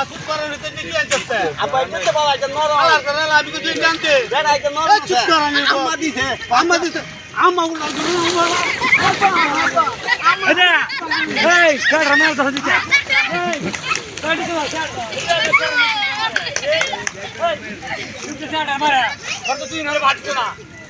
আসুক করার ভিতরে কি আনতে আব্বা এটা বাবা এটা নরম আলার করে লাবি কিছু জানতে বেড়া এটা এই নরম চুপ কর আমি আম্মা দিছে আম্মা দিতে আম্মা উলা এটা এই কাটা মার দাও দিতে এই কাটি দাও কাটা মারে কত তুই না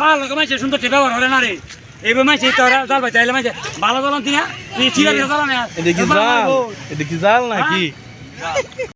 ভালো মাইছে সুন্দর ব্যবহার হলে না রে। এই মাইছে তোরা জাল বাচ্চা এলে মাইছে। ভালো তুই তুই চিরা দিয়ে এটা কি জাল? এটা কি জাল নাকি?